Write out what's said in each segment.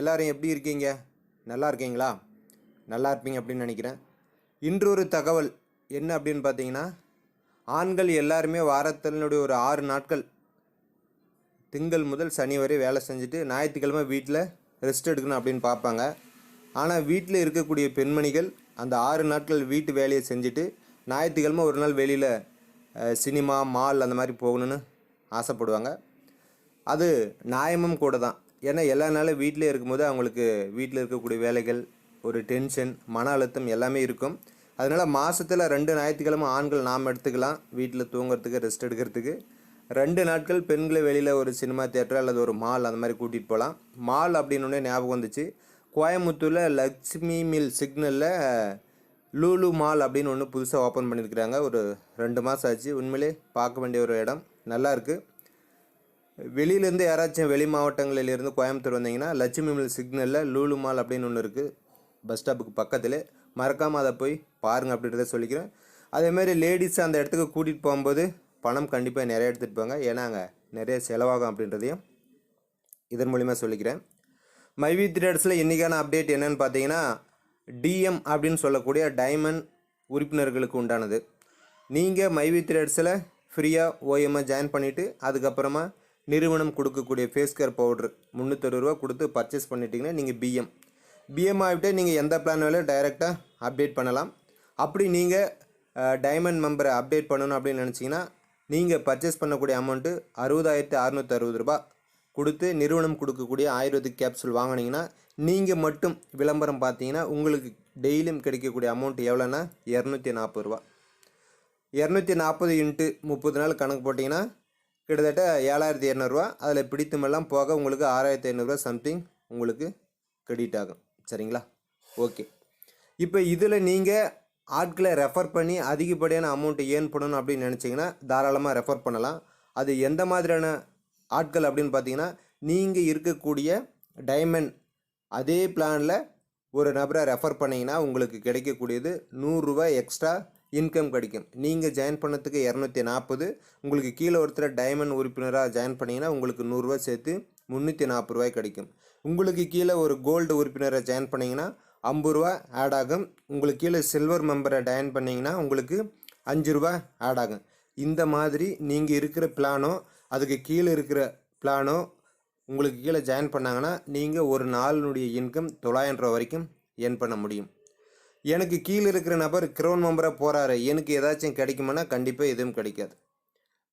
எல்லாரும் எப்படி இருக்கீங்க? நல்லா இருக்கீங்களா? நல்லா இருப்பீங்க அப்படின்னு நினைக்கிறேன். இன்று ஒரு தகவல் என்ன அப்படின்னு பார்த்தீங்கன்னா ஆண்கள் எல்லாருமே வாரத்தினுடைய ஒரு ஆறு நாட்கள் திங்கள் முதல் சனி வரை வேலை செஞ்சுட்டு ஞாயிற்றுக்கிழமை வீட்டில் ரெஸ்ட் எடுக்கணும் அப்படின்னு பார்ப்பாங்க. ஆனால் வீட்டில் இருக்கக்கூடிய பெண்மணிகள் அந்த ஆறு நாட்கள் வீட்டு வேலையை செஞ்சுட்டு ஞாயிற்றுக்கிழமை ஒரு நாள் வெளியில் சினிமா மால் அந்த மாதிரி போகணுன்னு ஆசைப்படுவாங்க. அது நியாயமும் கூட தான். ஏன்னா எல்லா நாளும் வீட்டிலே இருக்கும்போது அவங்களுக்கு வீட்டில் இருக்கக்கூடிய வேலைகள் ஒரு டென்ஷன் மன அழுத்தம் எல்லாமே இருக்கும். அதனால் மாதத்தில் ரெண்டு ஞாயிற்றுக்கிழமை ஆண்கள் நாம் எடுத்துக்கலாம் வீட்டில் தூங்குறதுக்கு ரெஸ்ட் எடுக்கிறதுக்கு. ரெண்டு நாட்கள் பெண்களை வெளியில் ஒரு சினிமா தேட்டர் அல்லது ஒரு மால் அந்த மாதிரி கூட்டிகிட்டு போகலாம். மால் அப்படின்னு ஞாபகம் வந்துச்சு. கோயம்புத்தூரில் லக்ஷ்மி மில் சிக்னலில் லூலு மால் அப்படின்னு ஒன்று புதுசாக ஓப்பன் பண்ணியிருக்கிறாங்க ஒரு ரெண்டு மாதம் ஆச்சு. உண்மையிலே பார்க்க வேண்டிய ஒரு இடம். நல்லாயிருக்கு வெளியிலேருந்து யாராச்சும் வெளி மாவட்டங்களிலிருந்து கோயம்புத்தூர் வந்தீங்கன்னா லட்சுமி மில் சிக்னலில் லூலு மால் அப்படின்னு ஒன்று இருக்குது பஸ் ஸ்டாப்புக்கு பக்கத்தில். மறக்காமல் அதை போய் பாருங்கள் அப்படின்றத சொல்லிக்கிறேன். அதேமாதிரி லேடிஸ் அந்த இடத்துக்கு கூட்டிகிட்டு போகும்போது பணம் கண்டிப்பாக நிறைய எடுத்துகிட்டு போங்க. ஏன்னா அங்கே நிறைய செலவாகும் அப்படின்றதையும் இதன் மூலிமா சொல்லிக்கிறேன். மைவி த்ரேட்ஸில் இன்றைக்கான அப்டேட் என்னன்னு பார்த்தீங்கன்னா டிஎம் அப்படின்னு சொல்லக்கூடிய டைமண்ட் உறுப்பினர்களுக்கு உண்டானது. நீங்கள் மைவி த்ரேட்ஸில் ஃப்ரீயாக ஓஎம்ஐ ஜாயின் பண்ணிவிட்டு அதுக்கப்புறமா நிறுவனம் கொடுக்கக்கூடிய ஃபேஸ் கேர் பவுட்ரு முந்நூற்றி ரூபா கொடுத்து பர்ச்சேஸ் பண்ணிட்டீங்கன்னா நீங்கள் பிஎம் பிஎம் ஆகிட்டு நீங்கள் எந்த பிளான் வேலையும் டைரெக்டாக அப்டேட் பண்ணலாம். அப்படி நீங்கள் டைமண்ட் மெம்பரை அப்டேட் பண்ணணும் அப்படின்னு நினச்சிங்கன்னா நீங்கள் பர்ச்சேஸ் பண்ணக்கூடிய அமௌண்ட்டு அறுபதாயிரத்து அறுநூற்றி அறுபது ரூபா கொடுத்து நிறுவனம் கொடுக்கக்கூடிய ஆயுர்வேதிக் கேப்சூல் வாங்கினீங்கன்னா நீங்கள் மட்டும் விளம்பரம் பார்த்தீங்கன்னா உங்களுக்கு டெய்லியும் கிடைக்கக்கூடிய அமௌண்ட் எவ்வளோன்னா இரநூத்தி நாற்பது ரூபா. இரநூத்தி நாற்பது இன்ட்டு முப்பது நாள் கணக்கு போட்டிங்கன்னா கிட்டத்தட்ட ஏழாயிரத்தி இரநூறுவா அதில் பிடித்தமெல்லாம் போக உங்களுக்கு ஆறாயிரத்தி ஐநூறுரூவா சம்திங் உங்களுக்கு கிரெடிட் ஆகும். சரிங்களா? ஓகே இப்போ இதில் நீங்கள் ஆட்களை ரெஃபர் பண்ணி அதிகப்படியான அமௌண்ட்டு ஏர்ன் பண்ணணும் அப்படின்னு நினச்சிங்கன்னா தாராளமாக ரெஃபர் பண்ணலாம். அது எந்த மாதிரியான ஆட்கள் அப்படின்னு பார்த்தீங்கன்னா நீங்கள் இருக்கக்கூடிய டைமண்ட் அதே பிளானில் ஒரு நபரை ரெஃபர் பண்ணிங்கன்னா உங்களுக்கு கிடைக்கக்கூடியது நூறுரூவா எக்ஸ்ட்ரா இன்கம் கிடைக்கும். நீங்கள் ஜாயின் பண்ணதுக்கு இரநூத்தி நாற்பது உங்களுக்கு கீழே ஒருத்தர் டைமண்ட் உறுப்பினராக ஜாயின் பண்ணிங்கன்னா உங்களுக்கு நூறுரூவா சேர்த்து முந்நூற்றி நாற்பது ரூபாய் கிடைக்கும். உங்களுக்கு கீழே ஒரு கோல்டு உறுப்பினரை ஜாயின் பண்ணிங்கன்னா ஐம்பது ரூபா ஆட் ஆகும். உங்களுக்கு கீழே சில்வர் மெம்பரை ஜாயின் பண்ணிங்கன்னா உங்களுக்கு அஞ்சு ரூபா ஆட் ஆகும். இந்த மாதிரி நீங்கள் இருக்கிற பிளானோ அதுக்கு கீழே இருக்கிற பிளானோ உங்களுக்கு கீழே ஜாயின் பண்ணாங்கன்னா நீங்கள் ஒரு நாளினுடைய இன்கம் தொள்ளாயிரம் ரூபா வரைக்கும் earn பண்ண முடியும். எனக்கு கீழே இருக்கிற நபர் கிரௌன் மெம்பராக போகிறாரு எனக்கு ஏதாச்சும் கிடைக்குமானா கண்டிப்பாக எதுவும் கிடைக்காது.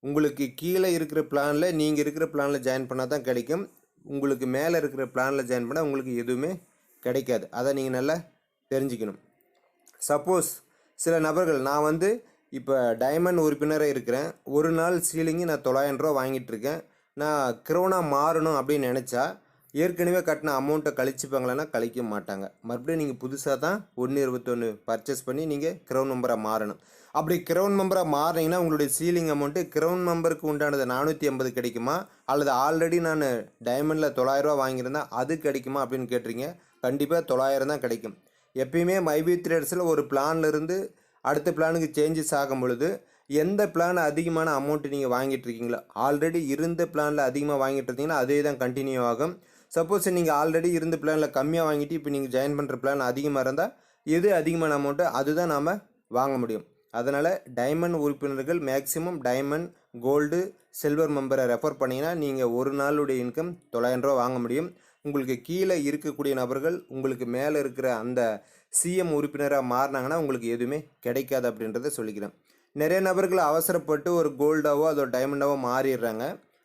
உங்களுக்கு கீழே இருக்கிற பிளானில் நீங்கள் இருக்கிற பிளானில் ஜாயின் பண்ணால் தான் கிடைக்கும். உங்களுக்கு மேலே இருக்கிற பிளானில் ஜாயின் பண்ணால் உங்களுக்கு எதுவுமே கிடைக்காது. அதை நீங்கள் நல்லா தெரிஞ்சுக்கணும். சப்போஸ் சில நபர்கள் நான் வந்து இப்போ டைமண்ட் உறுப்பினராக இருக்கிறேன். ஒரு நாள் சீலிங்கு நான் தொள்ளாயிரம் ரூபா வாங்கிட்டு இருக்கேன். நான் கிரௌனாக மாறணும் அப்படின்னு நினச்சா ஏற்கனவே கட்டின அமௌண்ட்டை கழிச்சுப்பாங்களன்னா கழிக்க மாட்டாங்க. மறுபடியும் நீங்கள் புதுசாக தான் ஒன்று இருபத்தொன்று பர்ச்சேஸ் பண்ணி நீங்கள் கிரௌன் மெம்பராக மாறணும். அப்படி கிரௌன் மெம்பராக மாறினீங்கன்னா உங்களுடைய சீலிங் அமௌண்ட்டு கிரௌன் மெம்பருக்கு உண்டானது நானூற்றி ஐம்பது கிடைக்குமா? அல்லது ஆல்ரெடி நான் டைமண்டில் தொள்ளாயிரரூவா வாங்கியிருந்தேன் அது கிடைக்குமா அப்படின்னு கேட்டிருங்க கண்டிப்பாக தொள்ளாயிரம் தான் கிடைக்கும். எப்பயுமே மைபி த்ரேட்ஸில் ஒரு பிளான்லேருந்து அடுத்த பிளானுக்கு சேஞ்சஸ் ஆகும் பொழுது எந்த பிளான் அதிகமான அமௌண்ட்டு நீங்கள் வாங்கிட்டு இருக்கீங்களோ ஆல்ரெடி இருந்த பிளானில் அதிகமாக வாங்கிட்டு இருந்தீங்கன்னா அதே தான் கண்டினியூ ஆகும். சப்போஸ் நீங்கள் ஆல்ரெடி இருந்த பிளானில் கம்மியாக வாங்கிட்டு இப்போ நீங்கள் ஜாயின் பண்ணுற பிளான் அதிகமாக இருந்தால் எது அதிகமான அமௌண்ட்டு அதுதான் நாம் வாங்க முடியும். அதனால் டைமண்ட் உறுப்பினர்கள் மேக்ஸிமம் டைமண்ட் கோல்டு சில்வர் மெம்பரை ரெஃபர் பண்ணிங்கன்னா நீங்கள் ஒரு நாளுடைய இன்கம் தொள்ளாயிரரூவா வாங்க முடியும். உங்களுக்கு கீழே இருக்கக்கூடிய நபர்கள் உங்களுக்கு மேலே இருக்கிற அந்த சிஎம் உறுப்பினராக மாறினாங்கன்னா உங்களுக்கு எதுவுமே கிடைக்காது அப்படின்றத சொல்லிக்கிறேன். நிறைய நபர்கள் அவசரப்பட்டு ஒரு கோல்டாவோ அதோ டைமண்டாவோ மாறிடுறாங்க.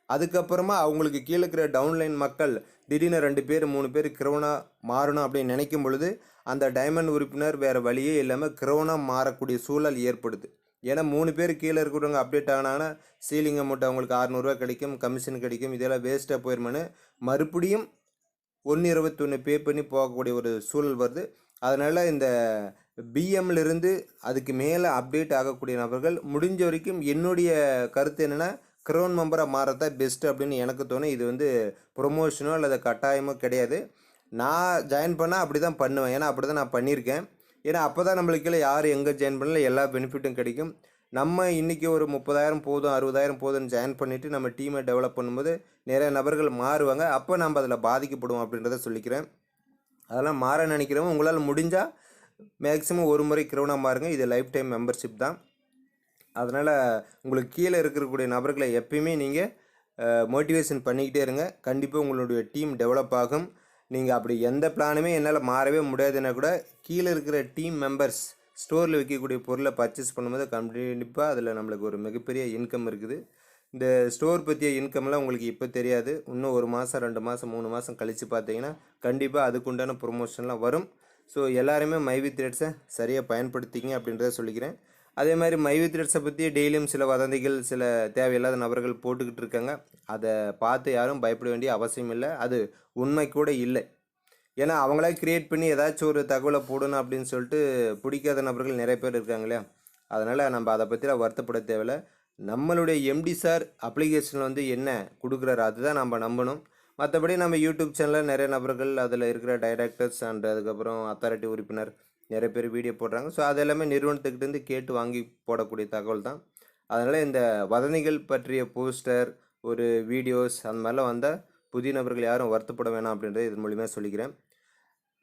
அதுக்கப்புறமா அவங்களுக்கு கீழே இருக்கிற டவுன்லைன் மக்கள் திடீர்னு ரெண்டு பேர் மூணு பேர் கிரௌனா மாறணும் அப்படின்னு நினைக்கும் பொழுது அந்த டைமண்ட் உறுப்பினர் வேறு வழியே இல்லாமல் கிரௌனா மாறக்கூடிய சூழல் ஏற்படுது. ஏன்னா மூணு பேர் கீழே இருக்கிறவங்க அப்டேட் ஆனாங்கன்னா சீலிங் அமௌண்ட் அவங்களுக்கு அறநூறுவா கிடைக்கும் கமிஷன் கிடைக்கும் இதெல்லாம் வேஸ்ட்டாக போயிருமான்னு மறுபடியும் ஒன்று இருபத்தொன்று பே பண்ணி போகக்கூடிய ஒரு சூழல் வருது. அதனால் இந்த பிஎம்லேருந்து அதுக்கு மேலே அப்டேட் ஆகக்கூடிய நபர்கள் முடிஞ்ச வரைக்கும் என்னுடைய கருத்து என்னென்னா க்ரௌன் மெம்பராக மாறதான் பெஸ்ட்டு அப்படின்னு எனக்கு தோணும். இது வந்து ப்ரொமோஷனோ அல்லது கட்டாயமோ கிடையாது. நான் ஜாயின் பண்ணால் அப்படி தான் பண்ணுவேன். ஏன்னா அப்படி தான் நான் பண்ணியிருக்கேன். ஏன்னா அப்போ தான் நம்மளுக்கு கீழே யார் எங்கே ஜாயின் பண்ணல எல்லா பெனிஃபிட்டும் கிடைக்கும். நம்ம இன்றைக்கி ஒரு முப்பதாயிரம் போதும் அறுபதாயிரம் போதும்னு ஜாயின் பண்ணிவிட்டு நம்ம டீமை டெவலப் பண்ணும்போது நிறைய நபர்கள் மாறுவாங்க. அப்போ நம்ம அதில் பாதிக்கப்படுவோம் அப்படின்றத சொல்லிக்கிறேன். அதெல்லாம் மாற நினைக்கிறவங்க உங்களால் முடிஞ்சால் மேக்ஸிமம் ஒரு முறை கிரௌனாக மாறுங்க. இது லைஃப் டைம் மெம்பர்ஷிப் தான். அதனால் உங்களுக்கு கீழே இருக்கக்கூடிய நபர்களை எப்பயுமே நீங்கள் மோட்டிவேஷன் பண்ணிக்கிட்டே இருங்க. கண்டிப்பாக உங்களுடைய டீம் டெவலப் ஆகும். நீங்கள் அப்படி எந்த பிளானுமே என்னால் மாறவே முடியாதுன்னா கூட கீழே இருக்கிற டீம் மெம்பர்ஸ் ஸ்டோரில் விற்கக்கூடிய பொருளை பர்ச்சேஸ் பண்ணும்போது கண்டிப்பாக அதில் நம்மளுக்கு ஒரு மிகப்பெரிய இன்கம் இருக்குது. இந்த ஸ்டோர் பற்றிய இன்கம்லாம் உங்களுக்கு இப்போ தெரியாது. இன்னும் ஒரு மாதம் ரெண்டு மாதம் மூணு மாதம் கழித்து பார்த்தீங்கன்னா கண்டிப்பாக அதுக்குண்டான ப்ரொமோஷன்லாம் வரும். ஸோ எல்லாருமே மைவி த்ரெட்ஸை சரியாக பயன்படுத்திங்க அப்படின்றத சொல்லிக்கிறேன். அதே மாதிரி மைவி த்ரெட்ஸை பற்றி டெய்லியும் சில வதந்திகள் சில தேவையில்லாத நபர்கள் போட்டுக்கிட்டு இருக்காங்க. அதை பார்த்து யாரும் பயப்பட வேண்டிய அவசியம் இல்லை. அது உண்மை கூட இல்லை. ஏன்னா அவங்களே கிரியேட் பண்ணி ஏதாச்சும் ஒரு தகவலை போடணும் அப்படின்னு சொல்லிட்டு பிடிக்காத நபர்கள் நிறைய பேர் இருக்காங்க இல்லையா? அதனால் நம்ம அதை பற்றிலாம் வருத்தப்பட தேவையில்லை. நம்மளுடைய எம்டி சார் அப்ளிகேஷனில் வந்து என்ன கொடுக்குறாரு அதுதான் நம்ம நம்பணும். மற்றபடி நம்ம யூடியூப் சேனலில் நிறைய நபர்கள் அதில் இருக்கிற டைரக்டர்ஸ் அண்ட் அதுக்கப்புறம் அத்தாரிட்டி உறுப்பினர் நிறைய பேர் வீடியோ போடுறாங்க. ஸோ அது எல்லாமே நிறுவனத்துக்கிட்டேருந்து கேட்டு வாங்கி போடக்கூடிய தகவல் தான் அதனால் இந்த வதந்திகள் பற்றிய போஸ்டர் ஒரு வீடியோஸ் அந்த மாதிரிலாம் வந்தால் புதிய நபர்கள் யாரும் வருத்தப்பட வேணாம் அப்படின்றத இது மூலிமா சொல்லிக்கிறேன்.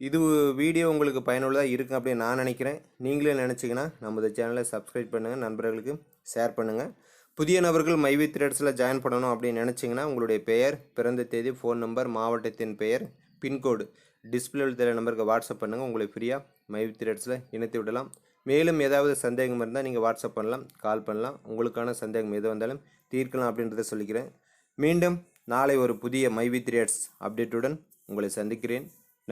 இது வீடியோ உங்களுக்கு பயனுள்ளதாக இருக்கும் அப்படின்னு நான் நினைக்கிறேன். நீங்களே நினச்சிங்கன்னா நமது சேனலை சப்ஸ்கிரைப் பண்ணுங்கள் நண்பர்களுக்கு ஷேர் பண்ணுங்கள் புதிய நபர்கள் மைவி த்ரெட்ஸில் ஜாயின் பண்ணணும் அப்படின்னு நினச்சிங்கன்னா உங்களுடைய பெயர் பிறந்த தேதி ஃபோன் நம்பர் மாவட்டத்தின் பெயர் பின்கோடு டிஸ்பிளேவில் தெரிய நம்பருக்கு வாட்ஸ்அப் பண்ணுங்கள் உங்களை ஃப்ரீயாக மைவி த்ரெட்ஸில் இணைத்து விடலாம். மேலும் ஏதாவது சந்தேகம் இருந்தால் நீங்கள் வாட்ஸ்அப் பண்ணலாம் கால் பண்ணலாம். உங்களுக்கான சந்தேகம் எது வந்தாலும் தீர்க்கலாம் அப்படின்றத சொல்லிக்கிறேன். மீண்டும் நாளை ஒரு புதிய மைவி த்ரெட்ஸ் அப்டேட்டுடன் உங்களை சந்திக்கிறேன்.